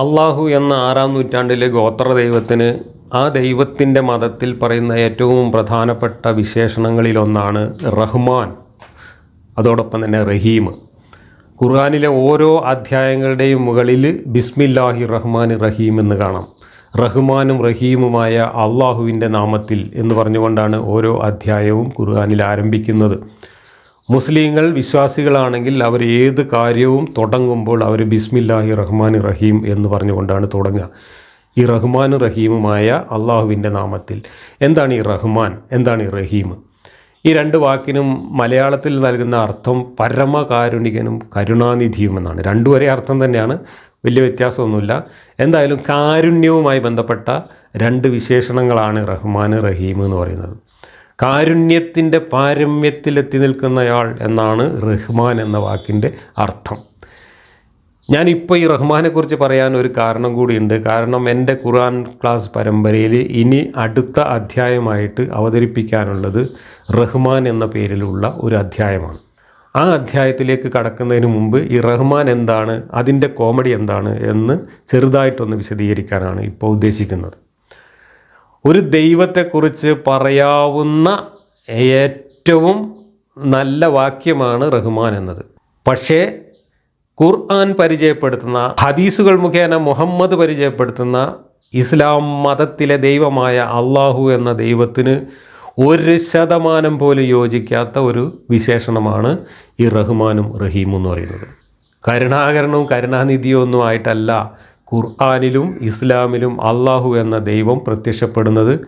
അള്ളാഹു എന്ന ആറാം നൂറ്റാണ്ടിലെ ഗോത്ര ദൈവത്തിന് ആ ദൈവത്തിന്റെ മതത്തിൽ പറയുന്ന ഏറ്റവും പ്രധാനപ്പെട്ട വിശേഷണങ്ങളിലൊന്നാണ് റഹ്മാൻ അതോടൊപ്പം തന്നെ റഹീം. ഖുർആാനിലെ ഓരോ അധ്യായങ്ങളുടെയും മുകളിൽ ബിസ്മില്ലാഹി റഹ്മാൻ റഹീം എന്ന് കാണാം. റഹ്മാനും റഹീമുമായ അള്ളാഹുവിന്റെ നാമത്തിൽ എന്ന് പറഞ്ഞുകൊണ്ടാണ് ഓരോ അധ്യായവും ഖുർആാനിൽ ആരംഭിക്കുന്നത്. മുസ്ലിങ്ങൾ വിശ്വാസികളാണെങ്കിൽ അവർ ഏത് കാര്യവും തുടങ്ങുമ്പോൾ അവർ ബിസ്മില്ലാഹി റഹ്മാൻ റഹീം എന്ന് പറഞ്ഞുകൊണ്ടാണ് തുടങ്ങുക. ഈ റഹ്മാൻ റഹീമുമായ അള്ളാഹുവിന്റെ നാമത്തിൽ. എന്താണ് ഈ റഹ്മാൻ? എന്താണ് ഈ റഹീം? ഈ രണ്ട് വാക്കിനും മലയാളത്തിൽ നൽകുന്ന അർത്ഥം പരമകാരുണികനും കരുണാനിധിയും എന്നാണ് രണ്ടു ഒരേ അർത്ഥം തന്നെയാണ്. വലിയ വ്യത്യാസമൊന്നുമില്ല. എന്തായാലും കാരുണ്യവുമായി ബന്ധപ്പെട്ട രണ്ട് വിശേഷണങ്ങളാണ് റഹ്മാൻ റഹീം എന്ന് പറയുന്നത്. കാരുണ്യത്തിന്റെ പാരമ്യത്തിലെത്തി നിൽക്കുന്നയാൾ എന്നാണ് റഹ്മാൻ എന്ന വാക്കിന്റെ അർത്ഥം. ഞാനിപ്പോൾ ഈ റഹ്മാനെക്കുറിച്ച് പറയാൻ ഒരു കാരണം കൂടിയുണ്ട്. കാരണം എന്റെ ഖുർആൻ ക്ലാസ് പരമ്പരയിൽ ഇനി അടുത്ത അധ്യായമായിട്ട് അവതരിപ്പിക്കാനുള്ളത് റഹ്മാൻ എന്ന പേരിലുള്ള ഒരു അധ്യായമാണ്. ആ അധ്യായത്തിലേക്ക് കടക്കുന്നതിന് മുമ്പ് ഈ റഹ്മാൻ എന്താണ് അതിന്റെ കോമഡി എന്താണ് എന്ന് ചെറുതായിട്ടൊന്ന് വിശദീകരിക്കാനാണ് ഇപ്പോൾ ഉദ്ദേശിക്കുന്നത്. ഒരു ദൈവത്തെക്കുറിച്ച് പറയാവുന്ന ഏറ്റവും നല്ല വാക്യമാണ് റഹ്മാൻ എന്നത്. പക്ഷേ ഖുർആൻ പരിചയപ്പെടുത്തുന്ന ഹദീസുകൾ മുഖേന മുഹമ്മദ് പരിചയപ്പെടുത്തുന്ന ഇസ്ലാം മതത്തിലെ ദൈവമായ അള്ളാഹു എന്ന ദൈവത്തിന് ഒരു ശതമാനം പോലും യോജിക്കാത്ത ഒരു വിശേഷണമാണ് ഈ റഹ്മാനും റഹീമും എന്ന് പറയുന്നത്. കരുണാകരണവും കരുണാനിധിയും ഒന്നും ആയിട്ടല്ല ഖുർആാനിലും ഇസ്ലാമിലും അള്ളാഹു എന്ന ദൈവം പ്രത്യക്ഷപ്പെടുന്നത്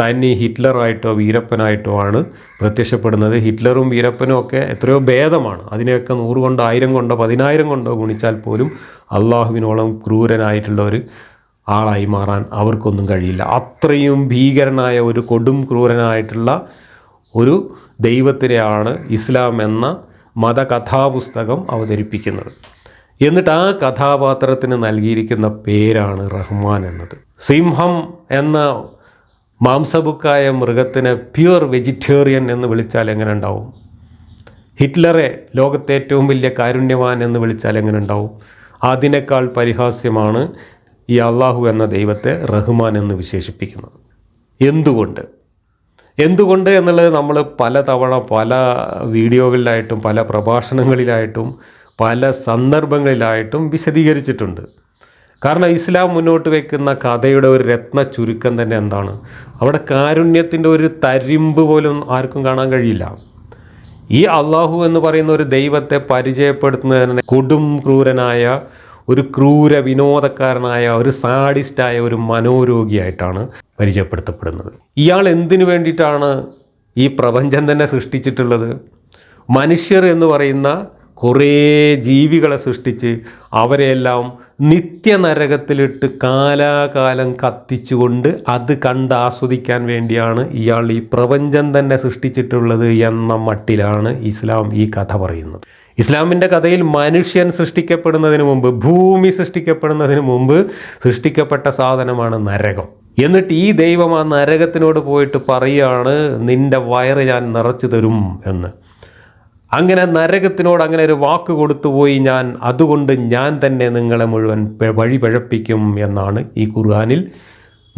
തനി ഹിറ്റ്ലറായിട്ടോ വീരപ്പനായിട്ടോ ആണ് പ്രത്യക്ഷപ്പെടുന്നത്. ഹിറ്റ്ലറും വീരപ്പനും ഒക്കെ എത്രയോ ഭേദമാണ്. അതിനെയൊക്കെ നൂറ് കൊണ്ടോ ആയിരം കൊണ്ടോ പതിനായിരം കൊണ്ടോ ഗുണിച്ചാൽ പോലും അള്ളാഹുവിനോളം ക്രൂരനായിട്ടുള്ള ഒരു ആളായി മാറാൻ അവർക്കൊന്നും കഴിയില്ല. അത്രയും ഭീകരനായ ഒരു കൊടും ക്രൂരനായിട്ടുള്ള ഒരു ദൈവത്തിനെയാണ് ഇസ്ലാം എന്ന മതകഥാപുസ്തകം അവതരിപ്പിക്കുന്നത്. എന്നിട്ട് ആ കഥാപാത്രത്തിന് നൽകിയിരിക്കുന്ന പേരാണ് റഹ്മാൻ എന്നത്. സിംഹം എന്ന മാംസബുക്കായ മൃഗത്തിനെ പ്യുവർ വെജിറ്റേറിയൻ എന്ന് വിളിച്ചാൽ എങ്ങനെ ഉണ്ടാവും? ഹിറ്റ്ലറെ ലോകത്തെ ഏറ്റവും വലിയ കാരുണ്യവാൻ എന്ന് വിളിച്ചാൽ എങ്ങനെ ഉണ്ടാവും? അതിനേക്കാൾ പരിഹാസ്യമാണ് ഈ അള്ളാഹു എന്ന ദൈവത്തെ റഹ്മാൻ എന്ന് വിശേഷിപ്പിക്കുന്നത്. എന്തുകൊണ്ട്? എന്തുകൊണ്ട് എന്നുള്ളത് നമ്മൾ പല തവണ പല വീഡിയോകളിലായിട്ടും പല പ്രഭാഷണങ്ങളിലായിട്ടും പല സന്ദർഭങ്ങളിലായിട്ടും വിശദീകരിച്ചിട്ടുണ്ട്. കാരണം ഇസ്ലാം മുന്നോട്ട് വെക്കുന്ന കഥയുടെ ഒരു രത്ന ചുരുക്കം തന്നെ എന്താണ്? അവിടെ കാരുണ്യത്തിന്റെ ഒരു തരിമ്പ് പോലും ആർക്കും കാണാൻ കഴിയില്ല. ഈ അള്ളാഹു എന്ന് പറയുന്ന ഒരു ദൈവത്തെ പരിചയപ്പെടുത്തുന്നതിന് കൊടും ക്രൂരനായ ഒരു ക്രൂര വിനോദക്കാരനായ ഒരു സാഡിസ്റ്റായ ഒരു മനോരോഗിയായിട്ടാണ് പരിചയപ്പെടുത്തപ്പെടുന്നത്. ഇയാൾ എന്തിനു വേണ്ടിയിട്ടാണ് ഈ പ്രപഞ്ചം തന്നെ സൃഷ്ടിച്ചിട്ടുള്ളത്? മനുഷ്യർ എന്ന് പറയുന്ന കുറേ ജീവികളെ സൃഷ്ടിച്ച് അവരെയെല്ലാം നിത്യനരകത്തിലിട്ട് കാലാകാലം കത്തിച്ചുകൊണ്ട് അത് കണ്ട് ആസ്വദിക്കാൻ വേണ്ടിയാണ് ഇയാൾ ഈ പ്രപഞ്ചം തന്നെ സൃഷ്ടിച്ചിട്ടുള്ളത് എന്ന മട്ടിലാണ് ഇസ്ലാം ഈ കഥ പറയുന്നത്. ഇസ്ലാമിന്റെ കഥയിൽ മനുഷ്യൻ സൃഷ്ടിക്കപ്പെടുന്നതിന് മുമ്പ് ഭൂമി സൃഷ്ടിക്കപ്പെടുന്നതിന് മുമ്പ് സൃഷ്ടിക്കപ്പെട്ട സാധനമാണ് നരകം. എന്നിട്ട് ഈ ദൈവം ആ നരകത്തിനോട് പോയിട്ട് പറയുകയാണ് നിന്റെ വയറ് ഞാൻ നിറച്ചു തരും എന്ന്. അങ്ങനെ നരകത്തിനോട് അങ്ങനെ ഒരു വാക്ക് കൊടുത്തുപോയി ഞാൻ അതുകൊണ്ട് ഞാൻ തന്നെ നിങ്ങളെ മുഴുവൻ വഴിപഴപ്പിക്കും വഴി പഴപ്പിക്കും എന്നാണ് ഈ ഖുർആാനിൽ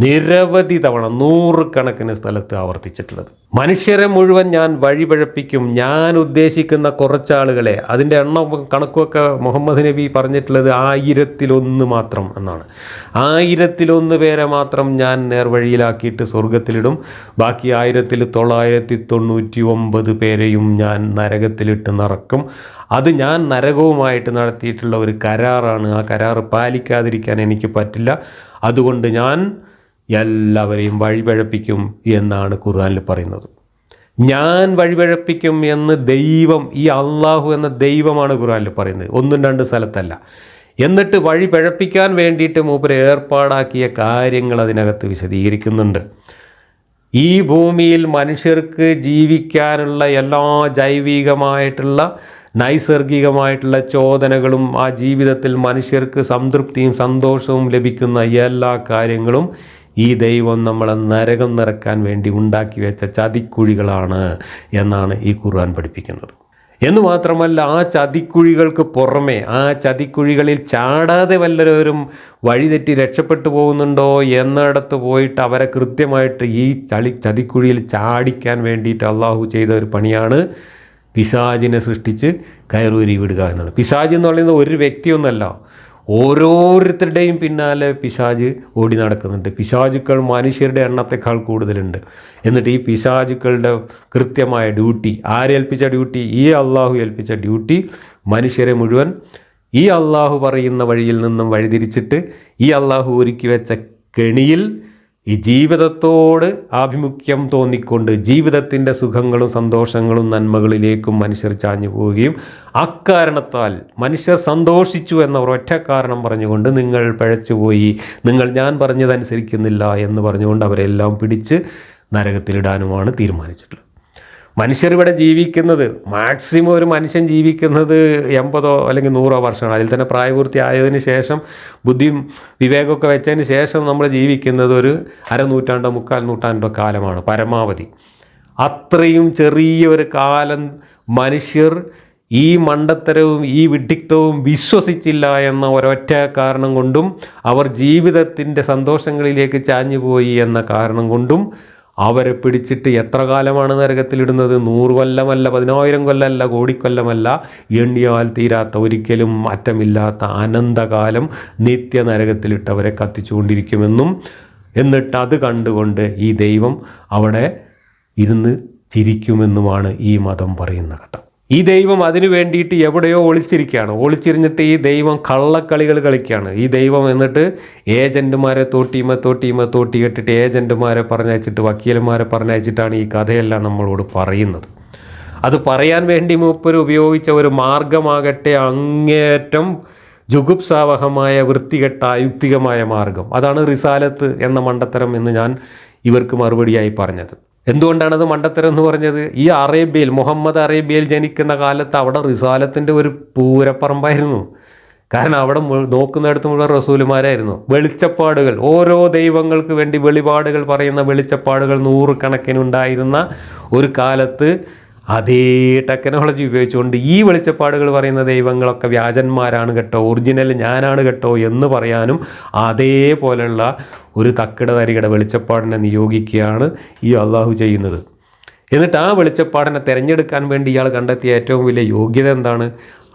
നിരവധി തവണ നൂറുകണക്കിന് സ്ഥലത്ത് ആവർത്തിച്ചിട്ടുള്ളത്. മനുഷ്യരെ മുഴുവൻ ഞാൻ വഴിപഴപ്പിക്കും. ഞാൻ ഉദ്ദേശിക്കുന്ന കുറച്ചാളുകളെ. അതിന്റെ എണ്ണം കണക്കുമൊക്കെ മുഹമ്മദ് നബി പറഞ്ഞിട്ടുള്ളത് ആയിരത്തിലൊന്ന് മാത്രം എന്നാണ്. ആയിരത്തിലൊന്ന് പേരെ മാത്രം ഞാൻ നേർവഴിയിലാക്കിയിട്ട് സ്വർഗത്തിലിടും ബാക്കി ആയിരത്തിൽ തൊള്ളായിരത്തി തൊണ്ണൂറ്റി ഒമ്പത് പേരെയും ഞാൻ നരകത്തിലിട്ട് നിറക്കും. അത് ഞാൻ നരകവുമായിട്ട് നടത്തിയിട്ടുള്ള ഒരു കരാറാണ്. ആ കരാറ് പാലിക്കാതിരിക്കാൻ എനിക്ക് പറ്റില്ല. അതുകൊണ്ട് ഞാൻ എല്ലാവരെയും വഴിപഴപ്പിക്കും എന്നാണ് ഖുർആനിൽ പറയുന്നത്. ഞാൻ വഴിപഴപ്പിക്കും എന്ന് ദൈവം ഈ അള്ളാഹു എന്ന ദൈവമാണ് ഖുർആനിൽ പറയുന്നത്. ഒന്നും രണ്ട് സ്ഥലത്തല്ല. എന്നിട്ട് വഴി പഴപ്പിക്കാൻ വേണ്ടിയിട്ട് മൂപ്പര് ഏർപ്പാടാക്കിയ കാര്യങ്ങൾ അതിനകത്ത് വിശദീകരിക്കുന്നുണ്ട്. ഈ ഭൂമിയിൽ മനുഷ്യർക്ക് ജീവിക്കാനുള്ള എല്ലാ ജൈവികമായിട്ടുള്ള നൈസർഗികമായിട്ടുള്ള ചോദനകളും ആ ജീവിതത്തിൽ മനുഷ്യർക്ക് സംതൃപ്തിയും സന്തോഷവും ലഭിക്കുന്ന എല്ലാ കാര്യങ്ങളും ഈ ദൈവം നമ്മളെ നരകം നിറക്കാൻ വേണ്ടി ഉണ്ടാക്കി വെച്ച ചതിക്കുഴികളാണ് എന്നാണ് ഈ ഖുർആൻ പഠിപ്പിക്കുന്നത്. എന്ന് മാത്രമല്ല ആ ചതിക്കുഴികൾക്ക് പുറമെ ആ ചതിക്കുഴികളിൽ ചാടാതെ വല്ലവരും വഴിതെറ്റി രക്ഷപ്പെട്ടു പോകുന്നുണ്ടോ എന്നിടത്ത് പോയിട്ട് അവരെ കൃത്യമായിട്ട് ഈ ചളി ചതിക്കുഴിയിൽ ചാടിക്കാൻ വേണ്ടിയിട്ട് അള്ളാഹു ചെയ്ത ഒരു പണിയാണ് പിശാജിനെ സൃഷ്ടിച്ച് കയറൂരി വിടുക എന്നുള്ളത് പിശാജ് എന്ന് പറയുന്നത് ഒരു വ്യക്തിയൊന്നല്ല. ഓരോരുത്തരുടെയും പിന്നാലെ പിശാജ് ഓടി നടക്കുന്നുണ്ട്. പിശാചുക്കൾ മനുഷ്യരുടെ എണ്ണത്തെക്കാൾ കൂടുതലുണ്ട്. എന്നിട്ട് ഈ പിശാചുക്കളുടെ കൃത്യമായ ഡ്യൂട്ടി ആരേൽപ്പിച്ച ഡ്യൂട്ടി? ഈ അള്ളാഹു ഏൽപ്പിച്ച ഡ്യൂട്ടി മനുഷ്യരെ മുഴുവൻ ഈ അള്ളാഹു പറയുന്ന വഴിയിൽ നിന്നും വഴിതിരിച്ചിട്ട് ഈ അള്ളാഹു ഒരുക്കി വെച്ച കെണിയിൽ ഈ ജീവിതത്തോട് ആഭിമുഖ്യം തോന്നിക്കൊണ്ട് ജീവിതത്തിന്റെ സുഖങ്ങളും സന്തോഷങ്ങളും നന്മകളിലേക്കും മനുഷ്യർ ചാഞ്ഞു പോവുകയും അക്കാരണത്താൽ മനുഷ്യർ സന്തോഷിച്ചു എന്ന ഒരൊറ്റ കാരണം പറഞ്ഞുകൊണ്ട് നിങ്ങൾ പഴച്ചുപോയി നിങ്ങൾ ഞാൻ പറഞ്ഞതനുസരിക്കുന്നില്ല എന്ന് പറഞ്ഞുകൊണ്ട് അവരെല്ലാം പിടിച്ച് നരകത്തിലിടാനുമാണ് തീരുമാനിച്ചിട്ടുള്ളത്. മനുഷ്യർ ഇവിടെ ജീവിക്കുന്നത് മാക്സിമം ഒരു മനുഷ്യൻ ജീവിക്കുന്നത് എൺപതോ അല്ലെങ്കിൽ നൂറോ വർഷമാണ് അതിൽ തന്നെ പ്രായപൂർത്തി ആയതിനു ശേഷം ബുദ്ധിയും വിവേകമൊക്കെ വെച്ചതിന് ശേഷം നമ്മൾ ജീവിക്കുന്നത് ഒരു അരനൂറ്റാണ്ടോ മുക്കാൽ നൂറ്റാണ്ടോ കാലമാണ് പരമാവധി. അത്രയും ചെറിയൊരു കാലം മനുഷ്യർ ഈ മണ്ടത്തരവും ഈ വിഡിക്തവും വിശ്വസിച്ചില്ല എന്ന ഒരൊറ്റ കാരണം കൊണ്ടും അവർ ജീവിതത്തിന്റെ സന്തോഷങ്ങളിലേക്ക് ചാഞ്ഞുപോയി എന്ന കാരണം കൊണ്ടും അവരെ പിടിച്ചിട്ട് എത്ര കാലമാണ് നരകത്തിലിടുന്നത്? നൂറ് കൊല്ലമല്ല പതിനായിരം കൊല്ലമല്ല കോടിക്കൊല്ലമല്ല. എണ്ണിയാൽ തീരാത്ത ഒരിക്കലും മാറ്റമില്ലാത്ത അനന്തകാലം നിത്യ നരകത്തിലിട്ടവരെ കത്തിച്ചുകൊണ്ടിരിക്കുമെന്നും എന്നിട്ട് അത് കണ്ടുകൊണ്ട് ഈ ദൈവം അവിടെ ഇരുന്ന് ചിരിക്കുമെന്നുമാണ് ഈ മതം പറയുന്ന കഥ. ഈ ദൈവം അതിനു വേണ്ടിയിട്ട് എവിടെയോ ഒളിച്ചിരിക്കുകയാണ്. ഒളിച്ചിരിഞ്ഞിട്ട് ഈ ദൈവം കള്ളക്കളികൾ കളിക്കുകയാണ്. ഈ ദൈവം എന്നിട്ട് ഏജന്റുമാരെ തോട്ടിയുമ തോട്ടിയുമ തോട്ടി കെട്ടിട്ട് ഏജന്റുമാരെ പറഞ്ഞയച്ചിട്ട് വക്കീലന്മാരെ പറഞ്ഞയച്ചിട്ടാണ് ഈ കഥയെല്ലാം നമ്മളോട് പറയുന്നത്. അത് പറയാൻ വേണ്ടി മൂപ്പർ ഉപയോഗിച്ച ഒരു മാർഗമാകട്ടെ അങ്ങേറ്റം ജുഗുപ്സാവഹമായ വൃത്തികെട്ട അയുക്തികമായ മാർഗം. അതാണ് റിസാലത്ത് എന്ന മണ്ടത്തരം എന്ന് ഞാൻ ഇവർക്ക് മറുപടിയായി പറഞ്ഞത്. എന്തുകൊണ്ടാണത് മണ്ടത്തരം എന്ന് പറഞ്ഞത്? ഈ അറേബ്യയിൽ മുഹമ്മദ് അറേബ്യയിൽ ജനിക്കുന്ന കാലത്ത് അവിടെ റിസാലത്തിന്റെ ഒരു പൂരപ്പറമ്പായിരുന്നു. കാരണം അവിടെ നോക്കുന്നിടത്ത് മുഴുവൻ റസൂലുമാരായിരുന്നു. വെളിച്ചപ്പാടുകൾ ഓരോ ദൈവങ്ങൾക്ക് വേണ്ടി വെളിപാടുകൾ പറയുന്ന വെളിച്ചപ്പാടുകൾ നൂറുകണക്കിനുണ്ടായിരുന്ന ഒരു കാലത്ത് അതേ ടെക്നോളജി ഉപയോഗിച്ചുകൊണ്ട് ഈ വെളിച്ചപ്പാടുകൾ പറയുന്ന ദൈവങ്ങളൊക്കെ വ്യാജന്മാരാണ് കേട്ടോ. ഒറിജിനൽ ഞാനാണ് കേട്ടോ എന്ന് പറയാനും അതേപോലെയുള്ള ഒരു തക്കിട തരികയുടെ വെളിച്ചപ്പാടിനെ നിയോഗിക്കുകയാണ് ഈ അള്ളാഹു ചെയ്യുന്നത്. എന്നിട്ട് ആ വെളിച്ചപ്പാടിനെ തിരഞ്ഞെടുക്കാൻ വേണ്ടി ഇയാൾ കണ്ടെത്തിയ ഏറ്റവും വലിയ യോഗ്യത എന്താണ്?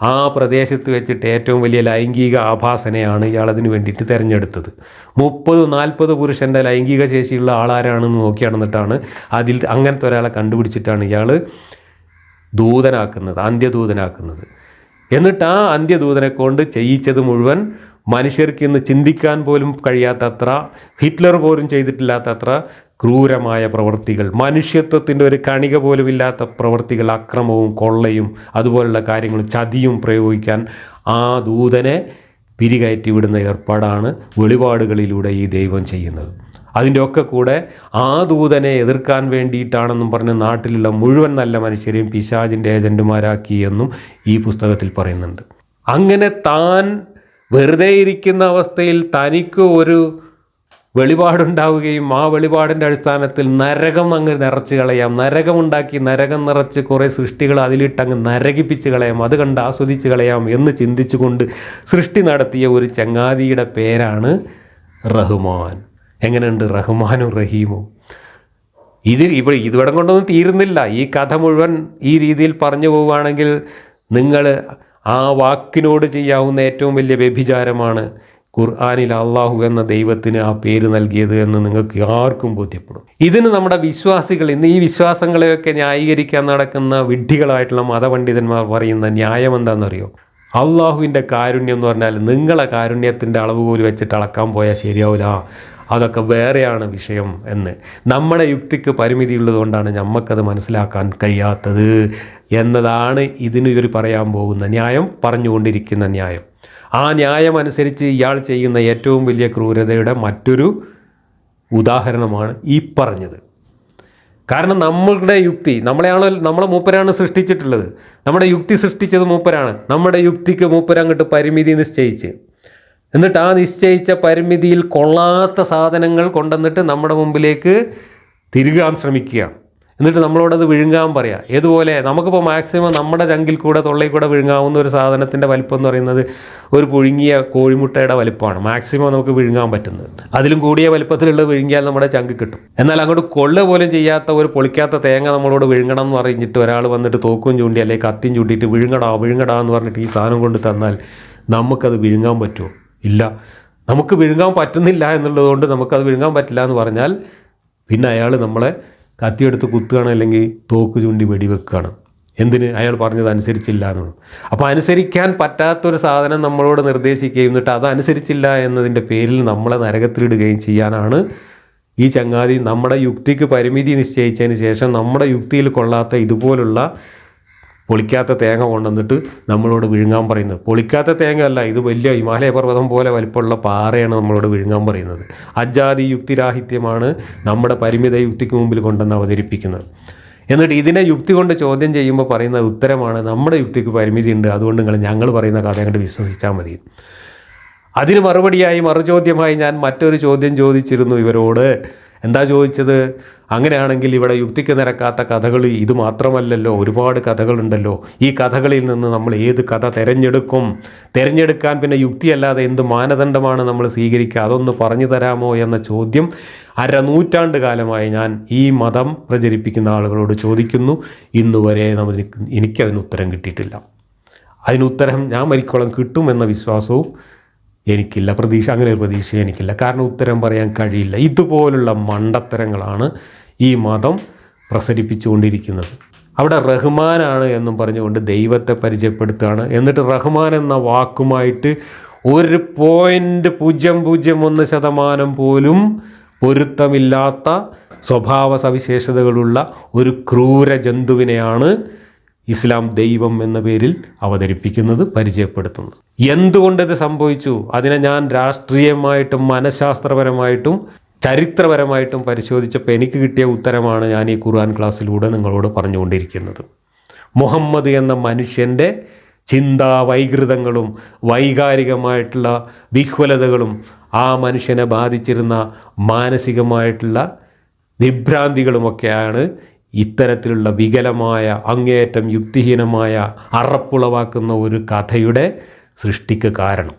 ആ പ്രദേശത്ത് വെച്ചിട്ട് ഏറ്റവും വലിയ ലൈംഗിക ആഭാസനയാണ് ഇയാൾ അതിന് വേണ്ടിയിട്ട് തിരഞ്ഞെടുത്തത്. മുപ്പത് നാൽപ്പത് പുരുഷന്റെ ലൈംഗിക ശേഷിയുള്ള ആളാരാണെന്ന് നോക്കിയാണെന്നിട്ടാണ് അതിൽ അങ്ങനത്തെ ഒരാളെ കണ്ടുപിടിച്ചിട്ടാണ് ഇയാൾ ദൂതനാക്കുന്നത് അന്ത്യദൂതനാക്കുന്നത്. എന്നിട്ട് ആ അന്ത്യദൂതനെ കൊണ്ട് ചെയ്യിച്ചത് മുഴുവൻ മനുഷ്യർക്ക് ഇന്ന് ചിന്തിക്കാൻ പോലും കഴിയാത്തത്ര ഹിറ്റ്ലർ പോലും ചെയ്തിട്ടില്ലാത്തത്ര ക്രൂരമായ പ്രവൃത്തികൾ മനുഷ്യത്വത്തിന്റെ ഒരു കണിക പോലും ഇല്ലാത്ത പ്രവൃത്തികൾ അക്രമവും കൊള്ളയും അതുപോലുള്ള കാര്യങ്ങളും ചതിയും പ്രയോഗിക്കാൻ ആ ദൂതനെ പിരികയറ്റി വിടുന്ന ഏർപ്പാടാണ് വെളിപാടുകളിലൂടെ ഈ ദൈവം ചെയ്യുന്നത്. അതിന്റെ ഒക്കെ കൂടെ ആ ദൂതനെ എതിർക്കാൻ വേണ്ടിയിട്ടാണെന്നും പറഞ്ഞ് നാട്ടിലുള്ള മുഴുവൻ നല്ല മനുഷ്യരെയും പിശാജിന്റെ ഏജന്റുമാരാക്കി എന്നും ഈ പുസ്തകത്തിൽ പറയുന്നുണ്ട്. അങ്ങനെ താൻ വെറുതെ ഇരിക്കുന്ന അവസ്ഥയിൽ തനിക്ക് ഒരു വെളിപാടുണ്ടാവുകയും ആ വെളിപാടിന്റെ അടിസ്ഥാനത്തിൽ നരകം അങ്ങ് നിറച്ച് കളയാം. നരകമുണ്ടാക്കി നരകം നിറച്ച് കുറേ സൃഷ്ടികൾ അതിലിട്ടങ്ങ് നരകിപ്പിച്ച് കളയാം. അത് കണ്ട് ആസ്വദിച്ച് കളയാം എന്ന് ചിന്തിച്ചുകൊണ്ട് സൃഷ്ടി നടത്തിയ ഒരു ചങ്ങാതിയുടെ പേരാണ് റഹ്മാൻ. എങ്ങനെയുണ്ട് റഹ്മാനും റഹീമും? ഇത് ഇവിടെ ഇതുവിടെ കൊണ്ടൊന്നും തീരുന്നില്ല. ഈ കഥ മുഴുവൻ ഈ രീതിയിൽ പറഞ്ഞു പോവുകയാണെങ്കിൽ നിങ്ങൾ ആ വാക്കിനോട് ചെയ്യാവുന്ന ഏറ്റവും വലിയ വ്യഭിചാരമാണ് ഖുർആാനിൽ അള്ളാഹു എന്ന ദൈവത്തിന് ആ പേര് നൽകിയത് എന്ന് നിങ്ങൾക്ക് ആർക്കും ബോധ്യപ്പെടും. ഇതിന് നമ്മുടെ വിശ്വാസികൾ ഇന്ന് ഈ വിശ്വാസങ്ങളെയൊക്കെ ന്യായീകരിക്കാൻ നടക്കുന്ന വിഡ്ഢികളായിട്ടുള്ള മതപണ്ഡിതന്മാർ പറയുന്ന ന്യായം എന്താണെന്നറിയോ? അള്ളാഹുവിന്റെ കാരുണ്യം എന്ന് പറഞ്ഞാൽ നിങ്ങളെ കാരുണ്യത്തിന്റെ അളവ് പോലും വെച്ചിട്ട് അളക്കാൻ പോയാൽ ശരിയാവില്ല. അതൊക്കെ വേറെയാണ് വിഷയം എന്ന്. നമ്മുടെ യുക്തിക്ക് പരിമിതി ഉള്ളതുകൊണ്ടാണ് നമുക്കത് മനസ്സിലാക്കാൻ കഴിയാത്തത് എന്നതാണ് ഇതിന് ഇവർ പറയാൻ പോകുന്ന ന്യായം പറഞ്ഞുകൊണ്ടിരിക്കുന്ന ന്യായം. ആ ന്യായമനുസരിച്ച് ഇയാൾ ചെയ്യുന്ന ഏറ്റവും വലിയ ക്രൂരതയുടെ മറ്റൊരു ഉദാഹരണമാണ് ഈ പറഞ്ഞത്. കാരണം നമ്മളുടെ യുക്തി നമ്മളെയാണോ നമ്മളെ മൂപ്പരാണ് സൃഷ്ടിച്ചിട്ടുള്ളത്. നമ്മുടെ യുക്തി സൃഷ്ടിച്ചത് മൂപ്പരാണ്. നമ്മുടെ യുക്തിക്ക് മൂപ്പരങ്ങോട്ട് പരിമിതി നിശ്ചയിച്ച്. എന്നിട്ട് ആ നിശ്ചയിച്ച പരിമിതിയിൽ കൊള്ളാത്ത സാധനങ്ങൾ കൊണ്ടുവന്നിട്ട് നമ്മുടെ മുമ്പിലേക്ക് തിരികാൻ ശ്രമിക്കുകയാണ്. എന്നിട്ട് നമ്മളോടത് വിഴുങ്ങാൻ പറയാം. ഏതുപോലെ നമുക്കിപ്പോൾ മാക്സിമം നമ്മുടെ ചങ്കിൽ കൂടെ തൊള്ളയിൽ കൂടെ വിഴുങ്ങാവുന്ന ഒരു സാധനത്തിന്റെ വലിപ്പം എന്ന് പറയുന്നത് ഒരു പുഴുങ്ങിയ കോഴിമുട്ടയുടെ വലിപ്പമാണ്. മാക്സിമം നമുക്ക് വിഴുങ്ങാൻ പറ്റുന്നത്. അതിലും കൂടിയ വലിപ്പത്തിലുള്ളത് വിഴുങ്ങിയാൽ നമ്മുടെ ചങ്ക് കിട്ടും. എന്നാൽ അങ്ങോട്ട് കൊള്ള പോലും ചെയ്യാത്ത ഒരു പൊളിക്കാത്ത തേങ്ങ നമ്മളോട് വിഴുങ്ങണം എന്ന് പറഞ്ഞിട്ട് ഒരാൾ വന്നിട്ട് തോക്കും ചൂണ്ടി അല്ലെങ്കിൽ കത്തിയും ചൂണ്ടിയിട്ട് വിഴുങ്ങടാ വിഴുങ്ങടാ എന്ന് പറഞ്ഞിട്ട് ഈ സാധനം കൊണ്ട് തന്നാൽ നമുക്കത് വിഴുങ്ങാൻ പറ്റുമോ? ഇല്ല. നമുക്ക് വിഴുങ്ങാൻ പറ്റുന്നില്ല എന്നുള്ളതുകൊണ്ട് നമുക്കത് വിഴുങ്ങാൻ പറ്റില്ല എന്ന് പറഞ്ഞാൽ പിന്നെ അയാൾ നമ്മളെ കത്തിയെടുത്ത് കുത്തുകയാണ് അല്ലെങ്കിൽ തോക്ക് ചൂണ്ടി വെടിവെക്കുകയാണ്. എന്തിന്? അയാൾ പറഞ്ഞത് അനുസരിച്ചില്ല എന്നാണ്. അപ്പോൾ അനുസരിക്കാൻ പറ്റാത്തൊരു സാധനം നമ്മളോട് നിർദ്ദേശിക്കുകയും എന്നിട്ട് അത് അനുസരിച്ചില്ല എന്നതിന്റെ പേരിൽ നമ്മളെ നരകത്തിലിടുകയും ചെയ്യാനാണ് ഈ ചങ്ങാതി നമ്മുടെ യുക്തിക്ക് പരിമിതി നിശ്ചയിച്ചതിന് ശേഷം നമ്മുടെ യുക്തിയിൽ കൊള്ളാത്ത ഇതുപോലുള്ള പൊളിക്കാത്ത തേങ്ങ കൊണ്ടുവന്നിട്ട് നമ്മളോട് വിഴുങ്ങാൻ പറയുന്നത്. പൊളിക്കാത്ത തേങ്ങ അല്ല ഇത് വലിയ ഹിമാലയ പർവതം പോലെ വലിപ്പമുള്ള പാറയാണ് നമ്മളോട് വിഴുങ്ങാൻ പറയുന്നത്. അജാതി യുക്തിരാഹിത്യമാണ് നമ്മുടെ പരിമിത യുക്തിക്ക് മുമ്പിൽ കൊണ്ടുവന്ന് അവതരിപ്പിക്കുന്നത്. എന്നിട്ട് ഇതിനെ യുക്തി കൊണ്ട് ചോദ്യം ചെയ്യുമ്പോൾ പറയുന്ന ഉത്തരമാണ് നമ്മുടെ യുക്തിക്ക് പരിമിതിയുണ്ട് അതുകൊണ്ട് നിങ്ങൾ ഞങ്ങൾ പറയുന്ന കഥ അങ്ങോട്ട് വിശ്വസിച്ചാൽ മതി. അതിന് മറുപടിയായി മറുചോദ്യമായി ഞാൻ മറ്റൊരു ചോദ്യം ചോദിച്ചിരുന്നു ഇവരോട്. എന്താ ചോദിച്ചത്? അങ്ങനെയാണെങ്കിൽ ഇവിടെ യുക്തിക്ക് നിരക്കാത്ത കഥകൾ ഇത് മാത്രമല്ലല്ലോ ഒരുപാട് കഥകളുണ്ടല്ലോ. ഈ കഥകളിൽ നിന്ന് നമ്മൾ ഏത് കഥ തിരഞ്ഞെടുക്കും? തിരഞ്ഞെടുക്കാൻ പിന്നെ യുക്തിയല്ലാതെ എന്ത് മാനദണ്ഡമാണ് നമ്മൾ സ്വീകരിക്കുക? അതൊന്ന് പറഞ്ഞു തരാമോ എന്ന ചോദ്യം അരനൂറ്റാണ്ട് കാലമായി ഞാൻ ഈ മതം പ്രചരിപ്പിക്കുന്ന ആളുകളോട് ചോദിക്കുന്നു. ഇന്നുവരെ നമുക്ക് എനിക്കതിന് ഉത്തരം കിട്ടിയിട്ടില്ല. അതിനുത്തരം ഞാൻ മരിക്കോളം കിട്ടുമെന്ന വിശ്വാസവും എനിക്കില്ല പ്രതീക്ഷ അങ്ങനെ ഒരു പ്രതീക്ഷ എനിക്കില്ല. കാരണം ഉത്തരം പറയാൻ കഴിയില്ല. ഇതുപോലുള്ള മണ്ടത്തരങ്ങളാണ് ഈ മതം പ്രസരിപ്പിച്ചുകൊണ്ടിരിക്കുന്നത്. അവിടെ റഹ്മാനാണ് എന്നും പറഞ്ഞുകൊണ്ട് ദൈവത്തെ പരിചയപ്പെടുത്തുകയാണ്. എന്നിട്ട് റഹ്മാൻ എന്ന വാക്കുമായിട്ട് ഒരു പോയിന്റ് പൂജ്യം പൂജ്യം ഒന്ന് ശതമാനം പോലും പൊരുത്തമില്ലാത്ത സ്വഭാവ സവിശേഷതകളുള്ള ഒരു ക്രൂര ജന്തുവിനെയാണ് ഇസ്ലാം ദൈവം എന്ന പേരിൽ അവതരിപ്പിക്കുന്നത് പരിചയപ്പെടുത്തുന്നത് എന്തുകൊണ്ടിത് സംഭവിച്ചു? അതിനെ ഞാൻ രാഷ്ട്രീയമായിട്ടും മനഃശാസ്ത്രപരമായിട്ടും ചരിത്രപരമായിട്ടും പരിശോധിച്ചപ്പോൾ എനിക്ക് കിട്ടിയ ഉത്തരമാണ് ഞാൻ ഈ ഖുർആൻ ക്ലാസ്സിലൂടെ നിങ്ങളോട് പറഞ്ഞുകൊണ്ടിരിക്കുന്നത്. മുഹമ്മദ് എന്ന മനുഷ്യന്റെ ചിന്താ വൈകൃതങ്ങളും വൈകാരികമായിട്ടുള്ള വിഹ്വലതകളും ആ മനുഷ്യനെ ബാധിച്ചിരുന്ന മാനസികമായിട്ടുള്ള വിഭ്രാന്തികളുമൊക്കെയാണ് ഇത്തരത്തിലുള്ള വികലമായ അങ്ങേയറ്റം യുക്തിഹീനമായ അറപ്പുളവാക്കുന്ന ഒരു കഥയുടെ സൃഷ്ടിക്ക് കാരണം.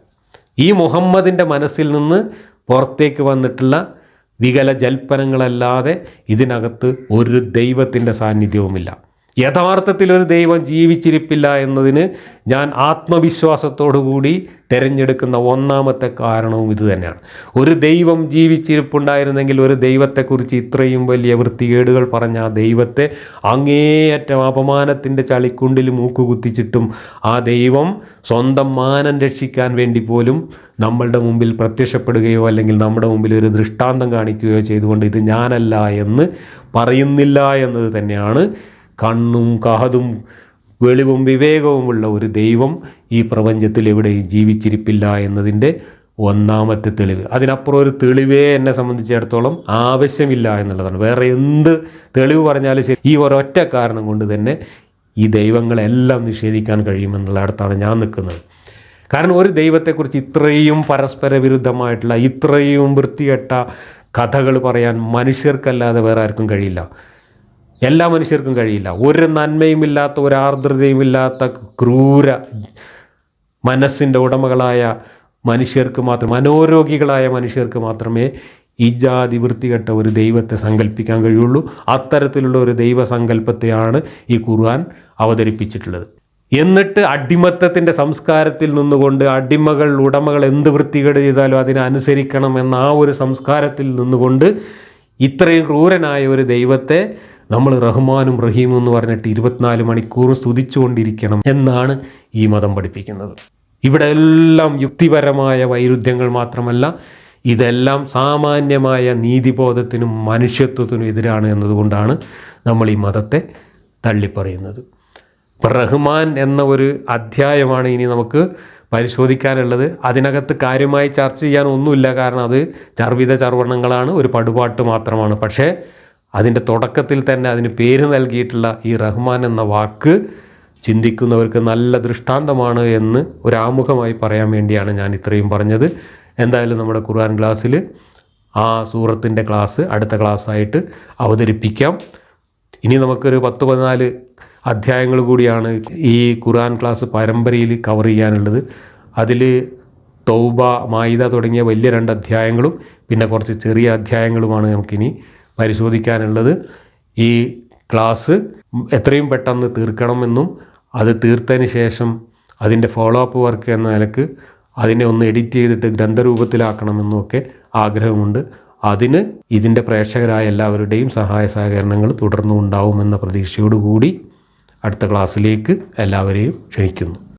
ഈ മുഹമ്മദിന്റെ മനസ്സിൽ നിന്ന് പുറത്തേക്ക് വന്നിട്ടുള്ള വികല ജൽപ്പനങ്ങളല്ലാതെ ഇതിനകത്ത് ഒരു ദൈവത്തിന്റെ സാന്നിധ്യവുമില്ല. യഥാർത്ഥത്തിൽ ഒരു ദൈവം ജീവിച്ചിരിപ്പില്ല എന്നതിന് ഞാൻ ആത്മവിശ്വാസത്തോടു കൂടി തിരഞ്ഞെടുക്കുന്ന ഒന്നാമത്തെ കാരണവും ഇത് തന്നെയാണ്. ഒരു ദൈവം ജീവിച്ചിരിപ്പുണ്ടായിരുന്നെങ്കിൽ ഒരു ദൈവത്തെക്കുറിച്ച് ഇത്രയും വലിയ വൃത്തികേടുകൾ പറഞ്ഞ ആ ദൈവത്തെ അങ്ങേയറ്റം അപമാനത്തിന്റെ ചളിക്കുണ്ടിൽ മൂക്കുകുത്തിച്ചിട്ടും ആ ദൈവം സ്വന്തം മാനം രക്ഷിക്കാൻ വേണ്ടി പോലും നമ്മളുടെ മുമ്പിൽ പ്രത്യക്ഷപ്പെടുകയോ അല്ലെങ്കിൽ നമ്മുടെ മുമ്പിൽ ഒരു ദൃഷ്ടാന്തം കാണിക്കുകയോ ചെയ്തുകൊണ്ട് ഇത് ഞാനല്ല എന്ന് പറയുന്നില്ല എന്നത് തന്നെയാണ് കണ്ണും കഹതും വെളിവും വിവേകവുമുള്ള ഒരു ദൈവം ഈ പ്രപഞ്ചത്തിൽ എവിടെയും ജീവിച്ചിരിപ്പില്ല എന്നതിന്റെ ഒന്നാമത്തെ തെളിവ്. അതിനപ്പുറം ഒരു തെളിവേ എന്നെ സംബന്ധിച്ചിടത്തോളം ആവശ്യമില്ല എന്നുള്ളതാണ്. വേറെ എന്ത് തെളിവ് പറഞ്ഞാലും ശരി ഈ ഒരൊറ്റ കാരണം കൊണ്ട് തന്നെ ഈ ദൈവങ്ങളെല്ലാം നിഷേധിക്കാൻ കഴിയുമെന്നുള്ള അടുത്താണ് ഞാൻ നിൽക്കുന്നത്. കാരണം ഒരു ദൈവത്തെക്കുറിച്ച് ഇത്രയും പരസ്പര വിരുദ്ധമായിട്ടുള്ള ഇത്രയും വൃത്തികെട്ട കഥകൾ പറയാൻ മനുഷ്യർക്കല്ലാതെ വേറെ ആർക്കും കഴിയില്ല. എല്ലാ മനുഷ്യർക്കും കഴിയില്ല. ഒരു നന്മയുമില്ലാത്ത ഒരു ആർദ്രതയുമില്ലാത്ത ക്രൂര മനസ്സിന്റെ ഉടമകളായ മനുഷ്യർക്ക് മാത്രം മനോരോഗികളായ മനുഷ്യർക്ക് മാത്രമേ ഈ ജാതി വൃത്തികെട്ട ഒരു ദൈവത്തെ സങ്കല്പിക്കാൻ കഴിയുള്ളൂ. അത്തരത്തിലുള്ള ഒരു ദൈവസങ്കല്പത്തെയാണ് ഈ ഖുർആൻ അവതരിപ്പിച്ചിട്ടുള്ളത്. എന്നിട്ട് അടിമത്തത്തിന്റെ സംസ്കാരത്തിൽ നിന്നുകൊണ്ട് അടിമകൾ ഉടമകൾ എന്ത് വൃത്തികേട് ചെയ്താലും അതിനനുസരിക്കണം എന്ന ആ ഒരു സംസ്കാരത്തിൽ നിന്നുകൊണ്ട് ഇത്രയും ക്രൂരനായ ഒരു ദൈവത്തെ നമ്മൾ റഹ്മാനും റഹീമും എന്ന് പറഞ്ഞിട്ട് ഇരുപത്തിനാല് മണിക്കൂർ സ്തുതിച്ചുകൊണ്ടിരിക്കണം എന്നാണ് ഈ മതം പഠിപ്പിക്കുന്നത്. ഇവിടെ എല്ലാം യുക്തിപരമായ വൈരുദ്ധ്യങ്ങൾ മാത്രമല്ല ഇതെല്ലാം സാമാന്യമായ നീതിബോധത്തിനും മനുഷ്യത്വത്തിനും എതിരാണ് എന്നതുകൊണ്ടാണ് നമ്മൾ ഈ മതത്തെ തള്ളിപ്പറയുന്നത്. ഇപ്പം റഹ്മാൻ എന്ന ഒരു അധ്യായമാണ് ഇനി നമുക്ക് പരിശോധിക്കാനുള്ളത്. അതിനകത്ത് കാര്യമായി ചർച്ച ചെയ്യാൻ ഒന്നുമില്ല കാരണം അത് ചർവിത ചർവണങ്ങളാണ് ഒരു പടുപാട്ട് മാത്രമാണ്. പക്ഷേ അതിന്റെ തുടക്കത്തിൽ തന്നെ അതിന് പേര് നൽകിയിട്ടുള്ള ഈ റഹ്മാൻ എന്ന വാക്ക് ചിന്തിക്കുന്നവർക്ക് നല്ല ദൃഷ്ടാന്തമാണ് എന്ന് ഒരാമുഖമായി പറയാൻ വേണ്ടിയാണ് ഞാൻ ഇത്രയും പറഞ്ഞത്. എന്തായാലും നമ്മുടെ ഖുർആൻ ക്ലാസ്സിൽ ആ സൂറത്തിന്റെ ക്ലാസ് അടുത്ത ക്ലാസ്സായിട്ട് അവതരിപ്പിക്കാം. ഇനി നമുക്കൊരു പത്ത് പതിനാല് അധ്യായങ്ങൾ കൂടിയാണ് ഈ ഖുർആൻ ക്ലാസ് പരമ്പരയിൽ കവർ ചെയ്യാനുള്ളത്. അതിൽ തൗബ മായിദ തുടങ്ങിയ വലിയ രണ്ട് അധ്യായങ്ങളും പിന്നെ കുറച്ച് ചെറിയ അധ്യായങ്ങളുമാണ് നമുക്കിനി പരിശോധിക്കാനുള്ളത് ഈ ക്ലാസ് എത്രയും പെട്ടെന്ന് തീർക്കണമെന്നും അത് തീർത്തതിന് ശേഷം അതിന്റെ ഫോളോ അപ്പ് വർക്ക് എന്ന നിലയ്ക്ക് അതിനെ ഒന്ന് എഡിറ്റ് ചെയ്തിട്ട് ഗ്രന്ഥരൂപത്തിലാക്കണമെന്നും ഒക്കെ ആഗ്രഹമുണ്ട്. അതിന് ഇതിന്റെ പ്രേക്ഷകരായ എല്ലാവരുടെയും സഹായ സഹകരണങ്ങൾ തുടർന്നും ഉണ്ടാവുമെന്ന പ്രതീക്ഷയോടുകൂടി അടുത്ത ക്ലാസ്സിലേക്ക് എല്ലാവരെയും ക്ഷണിക്കുന്നു.